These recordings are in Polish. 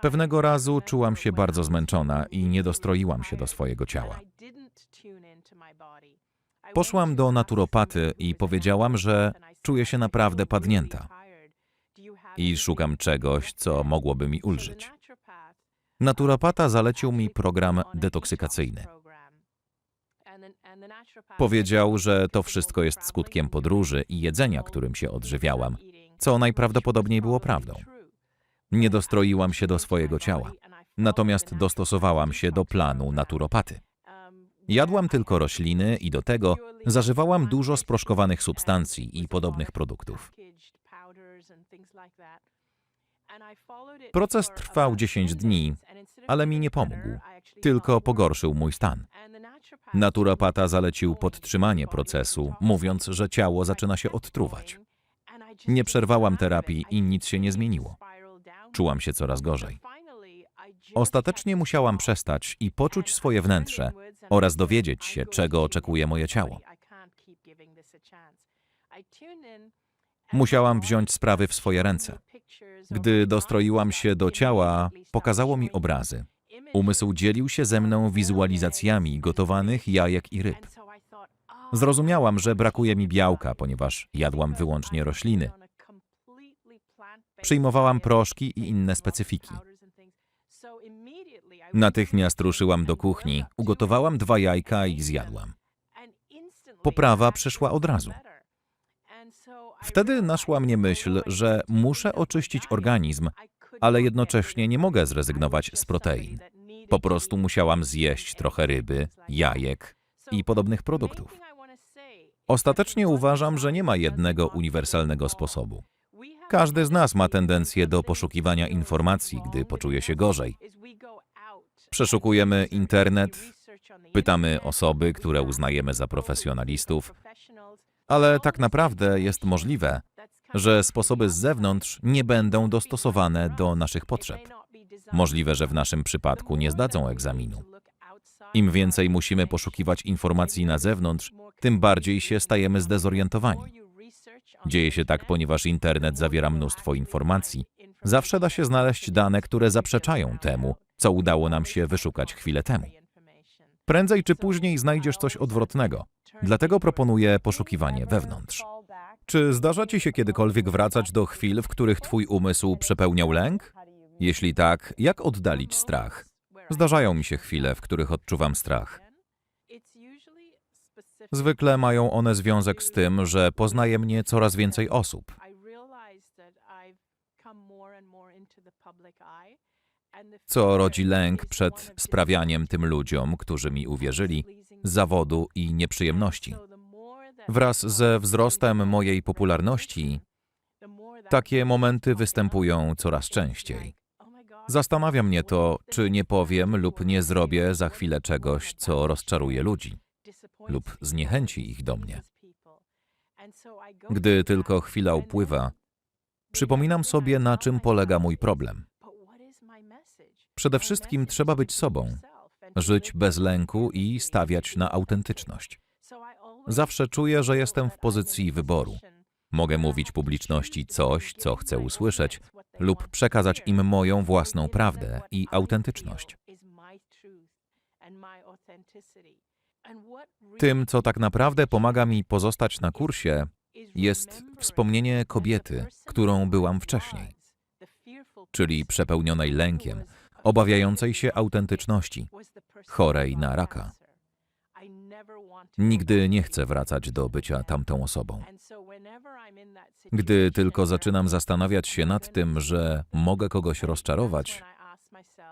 Pewnego razu czułam się bardzo zmęczona i nie dostroiłam się do swojego ciała. Poszłam do naturopaty i powiedziałam, że czuję się naprawdę padnięta i szukam czegoś, co mogłoby mi ulżyć. Naturopata zalecił mi program detoksykacyjny. Powiedział, że to wszystko jest skutkiem podróży i jedzenia, którym się odżywiałam, co najprawdopodobniej było prawdą. Nie dostroiłam się do swojego ciała, natomiast dostosowałam się do planu naturopaty. Jadłam tylko rośliny i do tego zażywałam dużo sproszkowanych substancji i podobnych produktów. Proces trwał 10 dni, ale mi nie pomógł, tylko pogorszył mój stan. Naturopata zalecił podtrzymanie procesu, mówiąc, że ciało zaczyna się odtruwać. Nie przerwałam terapii i nic się nie zmieniło. Czułam się coraz gorzej. Ostatecznie musiałam przestać i poczuć swoje wnętrze oraz dowiedzieć się, czego oczekuje moje ciało. Musiałam wziąć sprawy w swoje ręce. Gdy dostroiłam się do ciała, pokazało mi obrazy. Umysł dzielił się ze mną wizualizacjami gotowanych jajek i ryb. Zrozumiałam, że brakuje mi białka, ponieważ jadłam wyłącznie rośliny. Przyjmowałam proszki i inne specyfiki. Natychmiast ruszyłam do kuchni, ugotowałam dwa jajka i zjadłam. Poprawa przyszła od razu. Wtedy naszła mnie myśl, że muszę oczyścić organizm, ale jednocześnie nie mogę zrezygnować z protein. Po prostu musiałam zjeść trochę ryby, jajek i podobnych produktów. Ostatecznie uważam, że nie ma jednego uniwersalnego sposobu. Każdy z nas ma tendencję do poszukiwania informacji, gdy poczuje się gorzej. Przeszukujemy internet, pytamy osoby, które uznajemy za profesjonalistów, ale tak naprawdę jest możliwe, że sposoby z zewnątrz nie będą dostosowane do naszych potrzeb. Możliwe, że w naszym przypadku nie zdadzą egzaminu. Im więcej musimy poszukiwać informacji na zewnątrz, tym bardziej się stajemy zdezorientowani. Dzieje się tak, ponieważ internet zawiera mnóstwo informacji. Zawsze da się znaleźć dane, które zaprzeczają temu, co udało nam się wyszukać chwilę temu. Prędzej czy później znajdziesz coś odwrotnego. Dlatego proponuję poszukiwanie wewnątrz. Czy zdarza ci się kiedykolwiek wracać do chwil, w których twój umysł przepełniał lęk? Jeśli tak, jak oddalić strach? Zdarzają mi się chwile, w których odczuwam strach. Zwykle mają one związek z tym, że poznaje mnie coraz więcej osób. Co rodzi lęk przed sprawianiem tym ludziom, którzy mi uwierzyli, zawodu i nieprzyjemności. Wraz ze wzrostem mojej popularności, takie momenty występują coraz częściej. Zastanawia mnie to, czy nie powiem lub nie zrobię za chwilę czegoś, co rozczaruje ludzi lub zniechęci ich do mnie. Gdy tylko chwila upływa, przypominam sobie, na czym polega mój problem. Przede wszystkim trzeba być sobą, żyć bez lęku i stawiać na autentyczność. Zawsze czuję, że jestem w pozycji wyboru. Mogę mówić publiczności coś, co chcę usłyszeć, lub przekazać im moją własną prawdę i autentyczność. Tym, co tak naprawdę pomaga mi pozostać na kursie, jest wspomnienie kobiety, którą byłam wcześniej, czyli przepełnionej lękiem, obawiającej się autentyczności, chorej na raka. Nigdy nie chcę wracać do bycia tamtą osobą. Gdy tylko zaczynam zastanawiać się nad tym, że mogę kogoś rozczarować,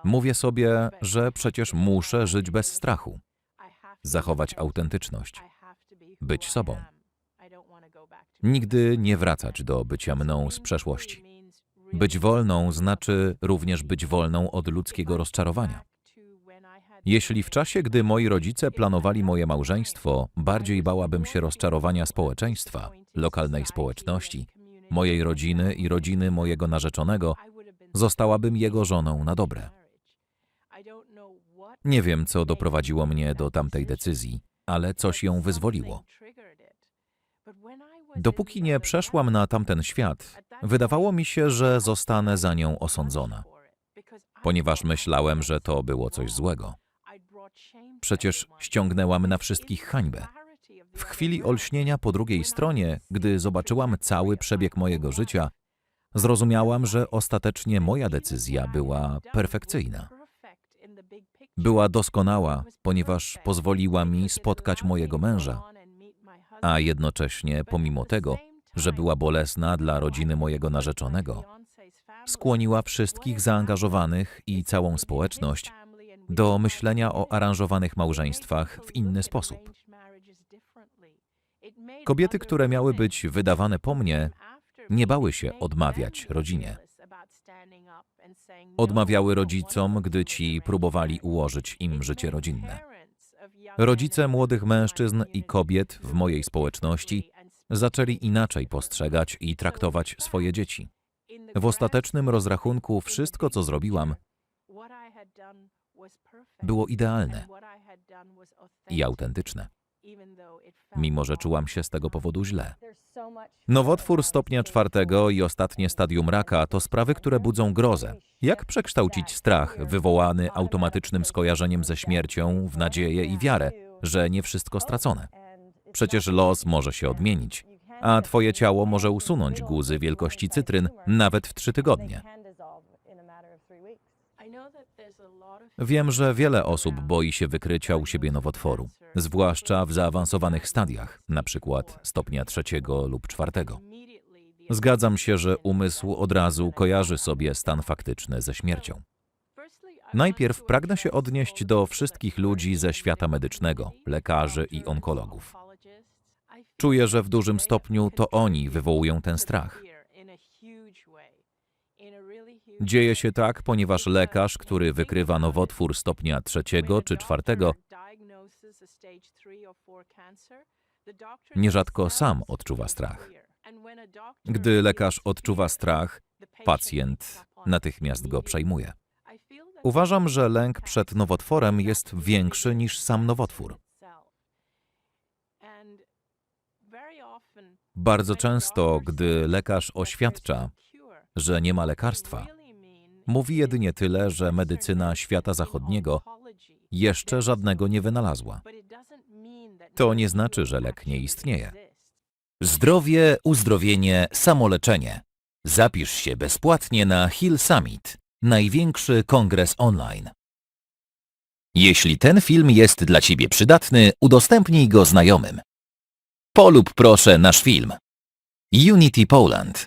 mówię sobie, że przecież muszę żyć bez strachu, zachować autentyczność, być sobą. Nigdy nie wracać do bycia mną z przeszłości. Być wolną znaczy również być wolną od ludzkiego rozczarowania. Jeśli w czasie, gdy moi rodzice planowali moje małżeństwo, bardziej bałabym się rozczarowania społeczeństwa, lokalnej społeczności, mojej rodziny i rodziny mojego narzeczonego, zostałabym jego żoną na dobre. Nie wiem, co doprowadziło mnie do tamtej decyzji, ale coś ją wyzwoliło. Dopóki nie przeszłam na tamten świat, wydawało mi się, że zostanę za nią osądzona. ponieważ myślałem, że to było coś złego. Przecież ściągnęłam na wszystkich hańbę. W chwili olśnienia po drugiej stronie, gdy zobaczyłam cały przebieg mojego życia, zrozumiałam, że ostatecznie moja decyzja była perfekcyjna. Była doskonała, ponieważ pozwoliła mi spotkać mojego męża, a jednocześnie, pomimo tego, że była bolesna dla rodziny mojego narzeczonego, skłoniła wszystkich zaangażowanych i całą społeczność do myślenia o aranżowanych małżeństwach w inny sposób. Kobiety, które miały być wydawane po mnie, nie bały się odmawiać rodzinie. Odmawiały rodzicom, gdy ci próbowali ułożyć im życie rodzinne. Rodzice młodych mężczyzn i kobiet w mojej społeczności zaczęli inaczej postrzegać i traktować swoje dzieci. W ostatecznym rozrachunku wszystko, co zrobiłam, było idealne i autentyczne, mimo że czułam się z tego powodu źle. Nowotwór stopnia czwartego i ostatnie stadium raka to sprawy, które budzą grozę. Jak przekształcić strach wywołany automatycznym skojarzeniem ze śmiercią w nadzieję i wiarę, że nie wszystko stracone? Przecież los może się odmienić, a twoje ciało może usunąć guzy wielkości cytryn nawet w trzy tygodnie. Wiem, że wiele osób boi się wykrycia u siebie nowotworu, zwłaszcza w zaawansowanych stadiach, na przykład stopnia trzeciego lub czwartego. Zgadzam się, że umysł od razu kojarzy sobie stan faktyczny ze śmiercią. Najpierw pragnę się odnieść do wszystkich ludzi ze świata medycznego, lekarzy i onkologów. Czuję, że w dużym stopniu to oni wywołują ten strach. Dzieje się tak, ponieważ lekarz, który wykrywa nowotwór stopnia trzeciego czy czwartego, nierzadko sam odczuwa strach. Gdy lekarz odczuwa strach, pacjent natychmiast go przejmuje. Uważam, że lęk przed nowotworem jest większy niż sam nowotwór. Bardzo często, gdy lekarz oświadcza, że nie ma lekarstwa, mówi jedynie tyle, że medycyna świata zachodniego jeszcze żadnego nie wynalazła. To nie znaczy, że lek nie istnieje. Zdrowie, uzdrowienie, samoleczenie. Zapisz się bezpłatnie na Hill Summit, największy kongres online. Jeśli ten film jest dla Ciebie przydatny, udostępnij go znajomym. Polub proszę nasz film. Unity Poland.